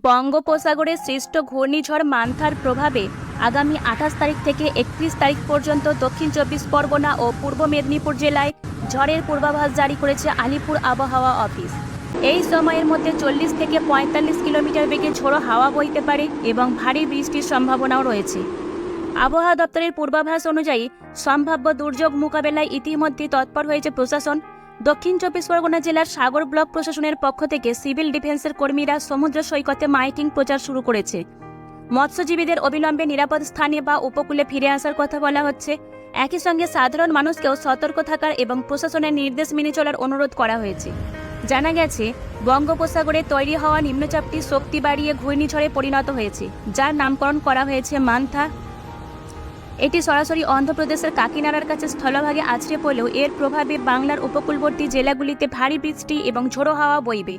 বঙ্গোপসাগরে সৃষ্ট ঘূর্ণিঝড় মান্থার প্রভাবে আগামী আঠাশ তারিখ থেকে একত্রিশ তারিখ পর্যন্ত দক্ষিণ চব্বিশ পরগনা ও পূর্ব মেদিনীপুর জেলায় ঝড়ের পূর্বাভাস জারি করেছে আলিপুর আবহাওয়া অফিস। এই সময়ের মধ্যে চল্লিশ থেকে পঁয়তাল্লিশ কিলোমিটার বেগে ঝোড়ো হাওয়া বইতে পারে এবং ভারী বৃষ্টির সম্ভাবনাও রয়েছে। আবহাওয়া দপ্তরের পূর্বাভাস অনুযায়ী সম্ভাব্য দুর্যোগ মোকাবেলায় ইতিমধ্যে তৎপর হয়েছে প্রশাসন দক্ষিণ চব্বিশ পরগনা জেলার সাগর ব্লক প্রশাসনের পক্ষ থেকে সিভিল ডিফেন্সের কর্মীরা সমুদ্র সৈকতে মাইকিং প্রচার শুরু করেছে। মৎস্যজীবীদের অবিলম্বে নিরাপদ স্থানে বা উপকূলে ফিরে আসার কথা বলা হচ্ছে। একই সঙ্গে সাধারণ মানুষকেও সতর্ক থাকার এবং প্রশাসনের নির্দেশ মেনে চলার অনুরোধ করা হয়েছে। জানা গেছে, বঙ্গোপসাগরে তৈরি হওয়া নিম্নচাপটি শক্তি বাড়িয়ে ঘূর্ণিঝড়ে পরিণত হয়েছে, যার নামকরণ করা হয়েছে মান্থা এটি সরাসরি অন্ধ্রপ্রদেশের কাকিনাড়ার কাছে স্থলভাগে আছড়ে পড়লেও এর প্রভাবে বাংলার উপকূলবর্তী জেলাগুলিতে ভারী বৃষ্টি এবং ঝোড়ো হাওয়া বইবে।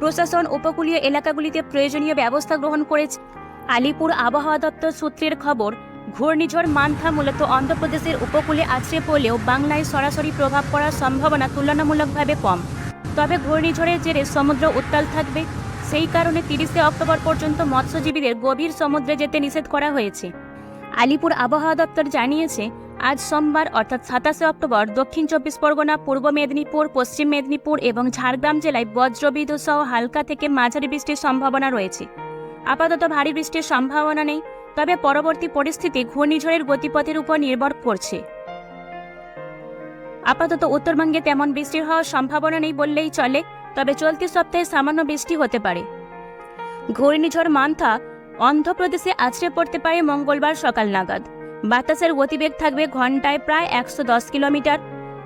প্রশাসন উপকূলীয় এলাকাগুলিতে প্রয়োজনীয় ব্যবস্থা গ্রহণ করেছে। আলিপুর আবহাওয়া দপ্তর সূত্রের খবর, ঘূর্ণিঝড় মান্থা মূলত অন্ধ্রপ্রদেশের উপকূলে আছড়ে পড়লেও বাংলায় সরাসরি প্রভাব পড়ার সম্ভাবনা তুলনামূলকভাবে কম। তবে ঘূর্ণিঝড়ের জেরে সমুদ্র উত্তাল থাকবে। সেই কারণে তিরিশে অক্টোবর পর্যন্ত মৎস্যজীবীদের গভীর সমুদ্রে যেতে নিষেধ করা হয়েছে। আলিপুর আবহাওয়া দপ্তর জানিয়েছে, আজ সোমবার, অর্থাৎ সাতাশে অক্টোবর, দক্ষিণ চব্বিশ পরগনা, পূর্ব মেদিনীপুর, পশ্চিম মেদিনীপুর এবং ঝাড়গ্রাম জেলায় বজ্রবিদ্যুৎ সহ হালকা থেকে মাঝারি বৃষ্টির সম্ভাবনা রয়েছে। আপাতত ভারী বৃষ্টির সম্ভাবনা নেই, তবে পরবর্তী পরিস্থিতি ঘূর্ণিঝড়ের গতিপথের উপর নির্ভর করছে। আপাতত উত্তরবঙ্গে তেমন বৃষ্টির হওয়ার সম্ভাবনা নেই বললেই চলে, তবে চলতি সপ্তাহে সামান্য বৃষ্টি হতে পারে। ঘূর্ণিঝড় মান্থা অন্ধ্রপ্রদেশে আছড়ে পড়তে পারে মঙ্গলবার সকাল নাগাদ। বাতাসের গতিবেগ থাকবে ঘন্টায় প্রায় একশো দশ কিলোমিটার।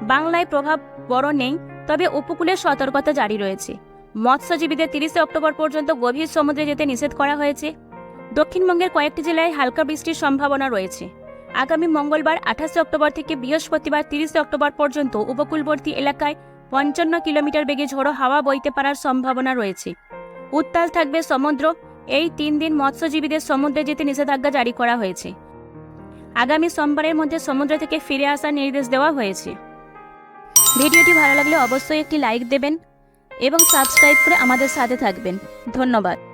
বাংলায় প্রভাব বড় নেই, তবে উপকূলে সতর্কতা জারি রয়েছে। মৎস্যজীবীদের তিরিশে অক্টোবর পর্যন্ত গভীর সমুদ্রে যেতে নিষেধ করা হয়েছে। দক্ষিণবঙ্গের কয়েকটি জেলায় হালকা বৃষ্টির সম্ভাবনা রয়েছে। আগামী মঙ্গলবার আঠাশে অক্টোবর থেকে বৃহস্পতিবার তিরিশে অক্টোবর পর্যন্ত উপকূলবর্তী এলাকায় পঞ্চান্ন কিলোমিটার বেগে ঝোড়ো হাওয়া বইতে পারার সম্ভাবনা রয়েছে। উত্তাল থাকবে সমুদ্র এই তিন দিন মৎস্যজীবীদের সমুদ্রে যেতে নিষেধাজ্ঞা জারি করা হয়েছে। আগামী সোমবারের মধ্যে সমুদ্র থেকে ফিরে আসার নির্দেশ দেওয়া হয়েছে। ভিডিওটি ভালো লাগলে অবশ্যই একটি লাইক দেবেন এবং সাবস্ক্রাইব করে আমাদের সাথে থাকবেন। ধন্যবাদ।